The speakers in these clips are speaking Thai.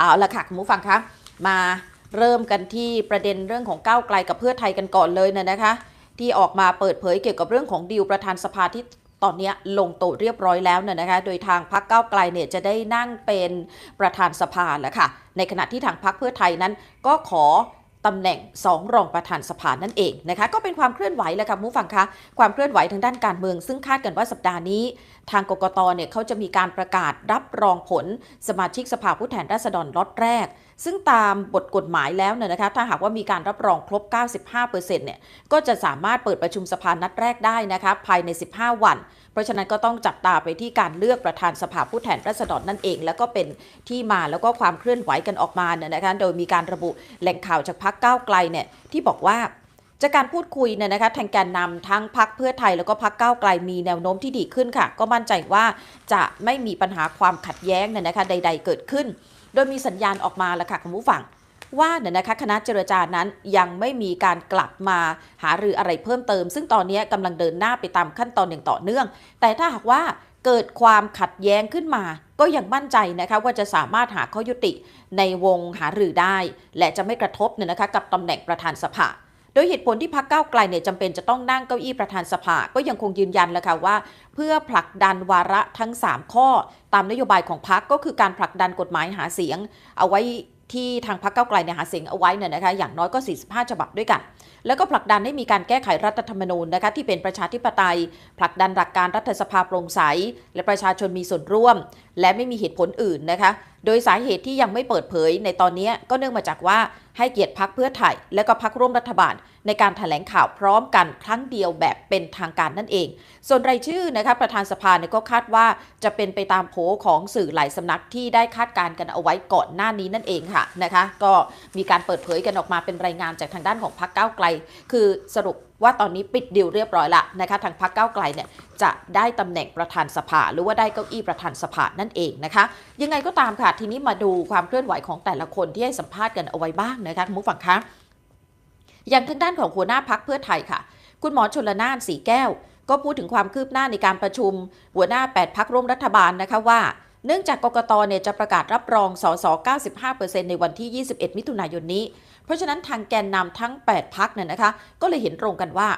เอาละค่ะคุณผู้ฟังคะมาเริ่มกันที่ประเด็นเรื่องของก้าวไกลกับเพื่อไทยกันก่อนเลยนะนะคะ ที่ออกมาเปิดเผยเกี่ยวกับเรื่องของดีลประธานสภาที่ตอนนี้ลงโตเรียบร้อยแล้วเนี่ยนะคะ โดยทางพักก้าวไกลเนี่ยจะได้นั่งเป็นประธานสภาแล้วค่ะ ในขณะที่ทางพักเพื่อไทยนั้นก็ขอ ตำแหน่งสองรองประธานสภานั่นเองนะคะ ก็เป็นความเคลื่อนไหวแหละค่ะผู้ฟังคะความเคลื่อนไหวทางด้านการเมือง ซึ่งคาดกันว่าสัปดาห์นี้ ทางกกตเนี่ยเขาจะมีการประกาศรับรองผล สมาชิกสภาผู้แทนราษฎรล็อตแรก ซึ่งตามบทกฎหมายแล้วเนี่ยนะคะ ถ้าหากว่ามีการรับรองครบ 95%เนี่ย ก็จะสามารถเปิดประชุมสภานัดแรกได้นะคะภายใน 15 วัน เพราะฉะนั้นก็ต้องจับตาไปที่การเลือกประธานสภาผู้แทนราษฎรนั่นเอง แล้วก็เป็นที่มาแล้วก็ความเคลื่อนไหวกันออกมาเนี่ยนะคะ โดยมีการระบุแหล่งข่าวจากพรรคก้าวไกลเนี่ยที่บอกว่า จากการพูดคุยเนี่ยนะคะทางแกนนำทั้งพักเพื่อไทยแล้วก็พักก้าวไกลมีแนวโน้มที่ดีขึ้นค่ะ ก็มั่นใจว่าจะไม่มีปัญหาความขัดแย้งเนี่ยนะคะใด ๆ เกิดขึ้น โดยมีสัญญาณออกมาแล้วค่ะคุณผู้ฟังว่าเนี่ยนะคะคณะเจรจานั้นยังไม่มีการกลับมาหารืออะไรเพิ่มเติม ซึ่งตอนนี้กำลังเดินหน้าไปตามขั้นตอนอย่างต่อเนื่อง แต่ถ้าหากว่าเกิดความขัดแย้งขึ้นมา ก็ยังมั่นใจนะคะว่าจะสามารถหาข้อยุติในวงหารือได้ และจะไม่กระทบเนี่ยนะคะกับตำแหน่งประธานสภา โดยเหตุผลที่พักก้าไกลเนี่ยจำเป็นจะต้องนั่งเก้าอี้ประธานสภา ก็ยังคงยืนยันแหละค่ะว่า เพื่อผลักดันวาระทั้ง 3 ข้อ ตามนโยบายของพักก็คือการผลักดันกฎหมายหาเสียง เอาไว้ที่ทางพักเก้าไกลเนี่ยหาเสียงเอาไว้เนี่ยนะคะอย่างน้อยก็ 45 ฉบับด้วยกัน แล้วก็ผลักดันให้มีการแก้ไขรัฐธรรมนูญนะคะที่เป็นประชาธิปไตย ผลักดันหลักการรัฐสภาโปร่งใส และประชาชนมีส่วนร่วม และไม่มีเหตุผลอื่นนะคะ โดยสาเหตุที่ยังไม่เปิดเผยในตอนนี้ก็เนื่องมาจากว่าให้เกียรติพักเพื่อไทยและก็พักร่วมรัฐบาล ในการถแถลงข่าวพร้อมกันครั้งเดียวแบบเป็นทางการนั่นเอง ส่วนรายชื่อนะคะประธานสภาเนี่ยก็คาดว่าจะเป็นไปตามโผของสื่อหลายสำนักที่ได้คาดการณ์กันเอาไว้ก่อนหน้านี้นั่นเองค่ะนะคะ ก็มีการเปิดเผยกันออกมาเป็นรายงานจากทางด้านของพักเก้าไกล คือสรุป ว่าตอนนี้ปิดดิวเรียบร้อยละนะคะทางพักก้าวไกลเนี่ยจะได้ตำแหน่งประธานสภา หรือว่าได้เก้าอี้ประธานสภานั่นเองนะคะ ยังไงก็ตามค่ะ ทีนี้มาดูความเคลื่อนไหวของแต่ละคนที่ให้สัมภาษณ์กันเอาไว้บ้างนะคะคุณผู้ฟังคะอย่างทางด้านของหัวหน้าพักเพื่อไทยค่ะ คุณหมอชนละนานสีแก้ว ก็พูดถึงความคืบหน้าในการประชุม หัวหน้า 8 พักร่วมรัฐบาลนะคะว่า เนื่องจากกกตเนี่ยจะประกาศรับรองสส95%ในวันที่ 21 มิถุนายนนี้ เพราะฉะนั้นทางแกนนำทั้ง 8 พักเนี่ยนะคะ ก็เลยเห็นตรงกันว่า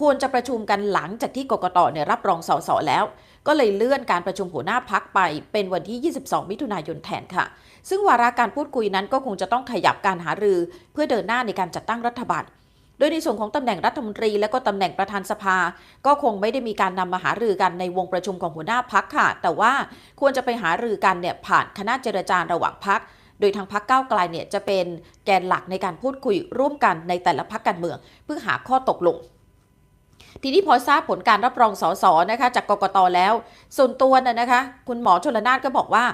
ควรจะประชุมกันหลังจากที่กกตเนี่ยรับรองสสแล้ว ก็เลยเลื่อนการประชุมหัวหน้าพักไปเป็นวันที่ 22 มิถุนายนแทนค่ะ ซึ่งวาระการพูดคุยนั้นก็คงจะต้องขยับการหารือ เพื่อเดินหน้าในการจัดตั้งรัฐบาล โดยในส่วนของตำแหน่งรัฐมนตรีและก็ตำแหน่งประธานสภา ก็คงไม่ได้มีการนำมาหารือกันในวงประชุมของหัวหน้าพักค่ะ แต่ว่าควรจะไปหารือกันเนี่ยผ่านคณะเจรจาระหว่างพักโดยทางพักก้าวไกลเนี่ยจะเป็นแกนหลักในการพูดคุยร่วมกันในแต่ละพักการเมือง เพื่อหาข้อตกลงทีนี้พอทราบผลการรับรองสสนะคะจากกกตแล้ว ส่วนตัวน่ะนะคะ คุณหมอชลนานก็บอกว่า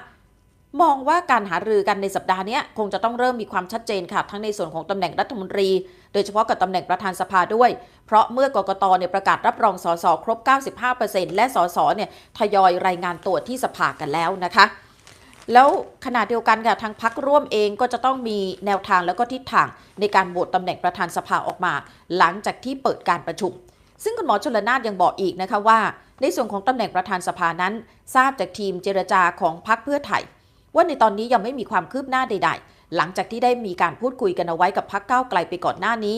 มองว่าการหารือกันในสัปดาห์นี้คงจะต้องเริ่มมีความชัดเจนค่ะ ทั้งในส่วนของตำแหน่งรัฐมนตรี โดยเฉพาะกับตำแหน่งประธานสภาด้วย เพราะเมื่อกกตเนี่ยประกาศรับรองสสครบ 95%และสสเนี่ยทยอยรายงานตัวที่สภากันแล้วนะคะ แล้วขณะเดียวกันค่ะทางพักร่วมเองก็จะต้องมีแนวทางแล้วก็ทิศทางในการโหวตตำแหน่งประธานสภาออกมา หลังจากที่เปิดการประชุมซึ่งคุณหมอชลนานยังบอกอีกนะคะว่า ในส่วนของตำแหน่งประธานสภานั้น ทราบจากทีมเจรจาของพักเพื่อไทย ว่าในตอนนี้ยังไม่มีความคืบหน้าใด ๆ หลังจากที่ได้มีการพูดคุยกันเอาไว้กับพักเก้าไกลไปก่อนหน้านี้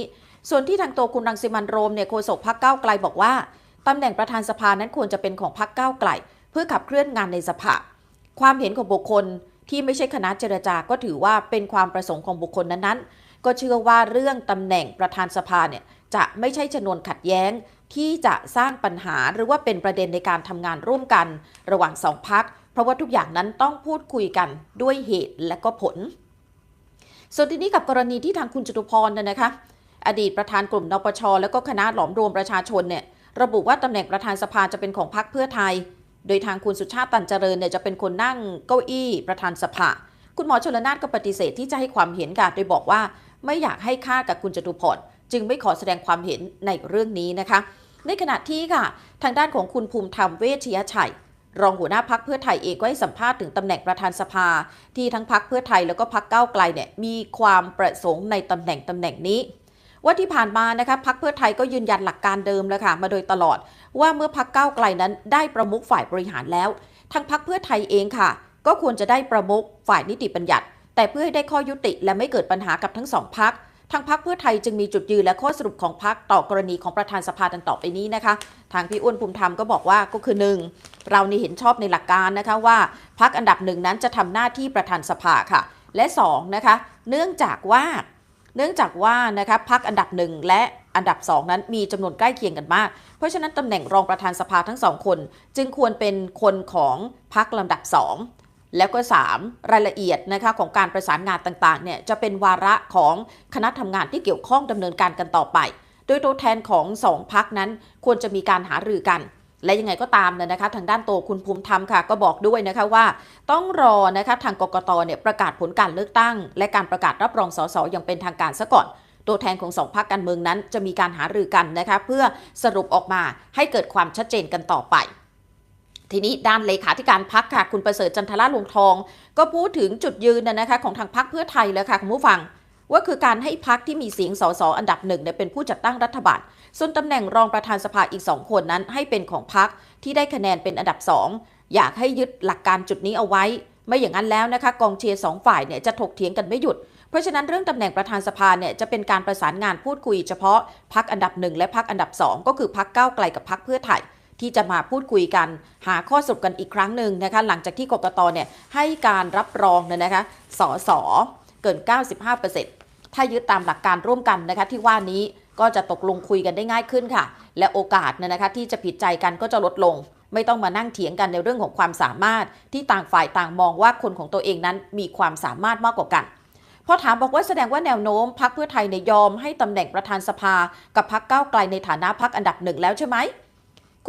ส่วนที่ทางตัวคุณรังสิมันโรมเนี่ยโฆษกพักเก้าไกลบอกว่าตำแหน่งประธานสภานั้นควรจะเป็นของพักเก้าไกล เพื่อขับเคลื่อนงานในสภา ความเห็นของบุคคลที่ไม่ใช่คณะเจรจาก็ถือว่าเป็นความประสงค์ของบุคคลนั้นๆ ก็เชื่อว่าเรื่องตำแหน่งประธานสภาเนี่ยจะไม่ใช่ชนวนขัดแย้งที่จะสร้างปัญหาหรือว่าเป็นประเด็นในการทำงานร่วมกัน ระหว่างสองพัก ราะว่าทุกอย่างนั้นต้องพูดคุยกันด้วยเหตุและก็ผล ส่วนทีนี้กับกรณีที่ทางคุณจตุพรเนี่ยนะคะ อดีตประธานกลุ่มนปช แล้วก็คณะหลอมรวมประชาชนเนี่ยระบุว่าตำแหน่งประธานสภาจะเป็นของพรรคเพื่อไทย โดยทางคุณสุชาติตันเจริญเนี่ยจะเป็นคนนั่งเก้าอี้ประธานสภา คุณหมอชลนานก็ปฏิเสธที่จะให้ความเห็นค่ะโดยบอกว่าไม่อยากให้ค่ากับคุณจตุพรจึงไม่ขอแสดงความเห็นในเรื่องนี้นะคะ ในขณะที่ค่ะ ทางด้านของคุณภูมิธรรมเวชยชัย รองหัวหน้าพักเพื่อไทยเองก็ให้สัมภาษณ์ถึงตำแหน่งประธานสภา ที่ทั้งพักเพื่อไทยแล้วก็พักเก้าไกลเนี่ยมีความประสงค์ในตำแหน่งตำแหน่งนี้ ว่าที่ผ่านมานะคะพักเพื่อไทยก็ยืนยันหลักการเดิมแล้วค่ะมาโดยตลอด ว่าเมื่อพักเก้าไกลนั้นได้ประมุขฝ่ายบริหารแล้วทางพักเพื่อไทยเองค่ะ ก็ควรจะได้ประมุขฝ่ายนิติบัญญัติ แต่เพื่อให้ได้ข้อยุติและไม่เกิดปัญหากับทั้งสองพัก ทางพักเพื่อไทยจึงมีจุดยืนและข้อสรุปของพักต่อกรณีของประธานสภาดังต่อไปนี้นะคะ ทางพี่อ้วนภูมิธรรมก็บอกว่าก็คือหนึ่งเรานี่เห็นชอบในหลักการนะคะว่าพักอันดับหนึ่งนั้นจะทำหน้าที่ประธานสภาค่ะ และสองนะคะเนื่องจากว่าเนื่องจากว่านะคะพักอันดับหนึ่งและอันดับสองนั้นมีจำนวนใกล้เคียงกันมาก เพราะฉะนั้นตำแหน่งรองประธานสภาทั้งสองคน จึงควรเป็นคนของพักลำดับสอง แล้วก็ 3 รายละเอียดนะคะของการประสานงานต่างๆเนี่ยจะเป็นวาระของคณะทำงานที่เกี่ยวข้องดำเนินการกันต่อไป โดยตัวแทนของสองพักนั้นควรจะมีการหารือกัน และยังไงก็ตามเนี่ยนะคะ ทางด้านโตวคุณภูมิธรรมค่ะ ก็บอกด้วยนะคะว่า ต้องรอนะคะทางกกตเนี่ยประกาศผลการเลือกตั้ง และการประกาศรับรองสสอย่างเป็นทางการซะก่อนตัวแทนของสองพักการเมืองนั้นจะมีการหารือกันนะคะเพื่อสรุปออกมาให้เกิดความชัดเจนกันต่อไป ทีนี้ด้านเลขาธิการพักค่ะ คุณประเสริฐจันทราลวงทอง ก็พูดถึงจุดยืนนะคะ ของทางพักเพื่อไทยแล้วค่ะคุณผู้ฟัง ว่าคือการให้พักที่มีเสียงสสอันดับหนึ่งเนี่ยเป็นผู้จัดตั้งรัฐบาล ส่วนตำแหน่งรองประธานสภาอีกสองคนนั้น ให้เป็นของพักที่ได้คะแนนเป็นอันดับสองอยากให้ยึดหลักการจุดนี้เอาไว้ ไม่อย่างนั้นแล้วนะคะ กองเชียร์สองฝ่ายเนี่ยจะถกเถียงกันไม่หยุดเพราะฉะนั้นเรื่องตำแหน่งประธานสภาเนี่ยจะเป็นการประสานงานพูดคุยเฉพาะพักอันดับหนึ่งและพักอันดับสองก็คือพักเก้าไกลกับพักเพื่อไทย ที่จะมาพูดคุยกัน หาข้อสรุปกันอีกครั้งหนึ่งนะคะหลังจากที่กกตเนี่ยให้การรับรองเนี่ยนะคะสสเกิน 95%ถ้ายึดตามหลักการร่วมกันนะคะที่ว่านี้ก็จะตกลงคุยกันได้ง่ายขึ้นค่ะ และโอกาสเนี่ยนะคะที่จะผิดใจกันก็จะลดลง ไม่ต้องมานั่งเถียงกันในเรื่องของความสามารถ ที่ต่างฝ่ายต่างมองว่าคนของตัวเองนั้นมีความสามารถมากกว่ากันพอถามบอกว่าแสดงว่าแนวโน้มพักเพื่อไทยเนี่ยอมให้ตำแหน่งประธานสภา กับพักเก้าไกลในฐานะพักอันดับหนึ่งแล้วใช่ไหม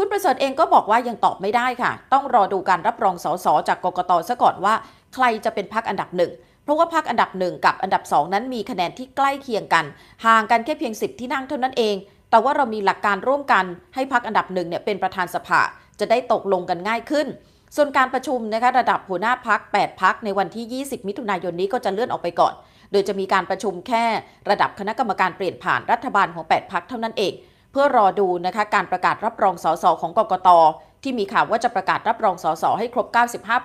คุณประเสริฐเองก็บอกว่ายังตอบไม่ได้ค่ะ ต้องรอดูการรับรองสสจากกกตซะก่อนว่า ใครจะเป็นพักอันดับหนึ่งเพราะว่าพักอันดับหนึ่งกับอันดับสองนั้นมีคะแนนที่ใกล้เคียงกัน ห่างกันแค่เพียง 10 ที่นั่งเท่านั้นเอง แต่ว่าเรามีหลักการร่วมกัน ให้พักอันดับหนึ่งเนี่ยเป็นประธานสภาจะได้ตกลงกันง่ายขึ้น ส่วนการประชุมนะคะระดับหัวหน้าพัก 8 พักในวันที่ 20 มิถุนายนนี้ก็จะเลื่อนออกไปก่อน โดยจะมีการประชุมแค่ระดับคณะกรรมการเปลี่ยนผ่านรัฐบาลของ 8 พักเท่านั้นเอง เพื่อรอดูนะคะการประกาศรับรองสสของกกตที่มีข่าวว่าจะประกาศรับรองสสให้ครบ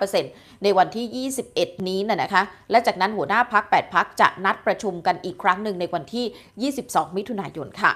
95%ในวันที่ 21 นี้นะนะคะ และจากนั้นหัวหน้าพัก 8 พักจะนัดประชุมกันอีกครั้งหนึ่งในวันที่ 22 มิถุนายนค่ะ